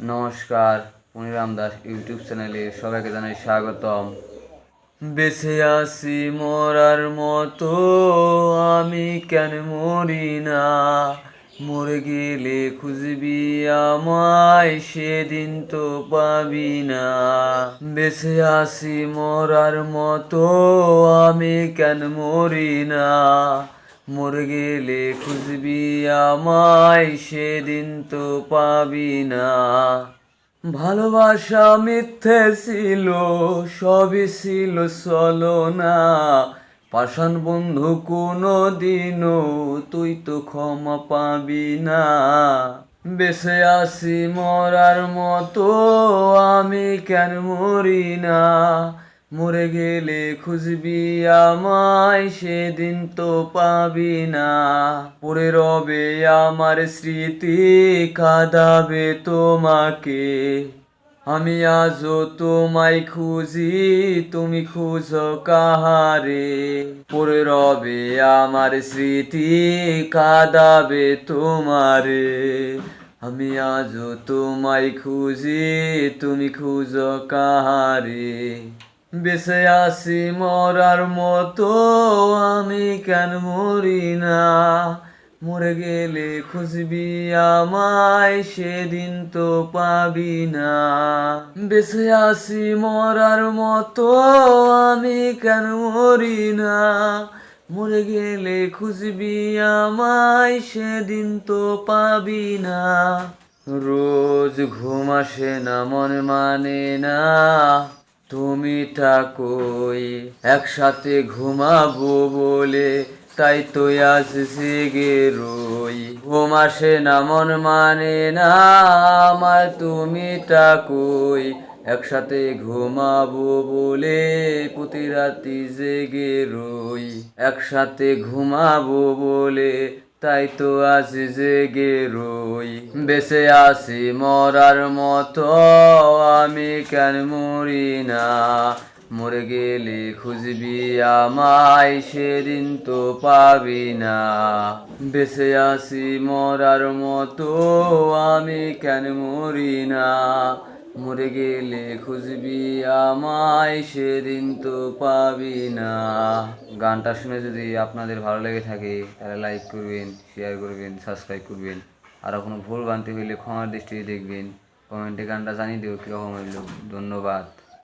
নমস্কার পনিরাম দাস ইউটিউব চ্যানেলে সবাইকে জানাই স্বাগতম। বেঁচে আছি মরার মতো, আমি কেন মরি না? মরে গেলে খুঁজবি আমায়, সেদিন তো পাবি না। বেঁচে আছি মরার মতো, আমি কেন মরি না? মরে গেলে খুঁজবি আমায়, সেদিন তো পাবি না। ভালোবাসা মিথ্যে ছিল, সবই ছিল চলো না পাষাণ বন্ধু কোনো দিনও তুই তো ক্ষমা পাবি না। বেঁচে আসি মরার মতো, আমি কেন মরি না? মরে গেলে খুঁজবি আমায়, সেদিন তো পাবি না। পড়ে রবে আমার স্মৃতি, কাঁদাবে তোমাকে। আমি আজও তোমায় খুঁজি, তুমি খুঁজো কাহারে। পড়ে রবে আমার স্মৃতি, কাঁদাবে তোমারে। আমি আজও তোমায় খুঁজি, তুমি খুঁজো কাহারে। বেঁচে আসি মরার মতো, আমি কেন মরি না? মরে গেলে খুঁজবি আমায়, সেদিন তো পাবি না। বেঁচে আসি মরার মতো, আমি কেন মরি না? মরে গেলে খুঁজবি আমায়, সেদিন তো পাবি না। রোজ ঘুম আসে না, মন মানে না। তুমি কই একসাথে ঘুমাবো বলে, তাই তো আজ জেগে রই। ঘুম আসে না মন মানে না আমার, তুমি কই একসাথে ঘুমাবো বলে, প্রতি রাতি জেগে রই। একসাথে ঘুমাবো বলে তাই তো আজ জেগে রই বেঁচে আসি মরার মতো। আমি কেন মরি না? মরে গেলে খুঁজবি আমায়, সেদিন তো পাবি না। বেঁচে আসি মরার মতো, আমি কেন মরি না? মরে গেলে খুঁজবি আমায়, সেদিন তো পাবি না। গানটা শুনে যদি আপনাদের ভালো লেগে থাকে, তাহলে লাইক করবেন শেয়ার করবেন সাবস্ক্রাইব করবেন। আর কোনো ভুল বানতে হইলে ক্ষমার দৃষ্টিতে দেখবেন। কমেন্টে গানটা জানিয়ে দেবো কীরকম হইল। ধন্যবাদ।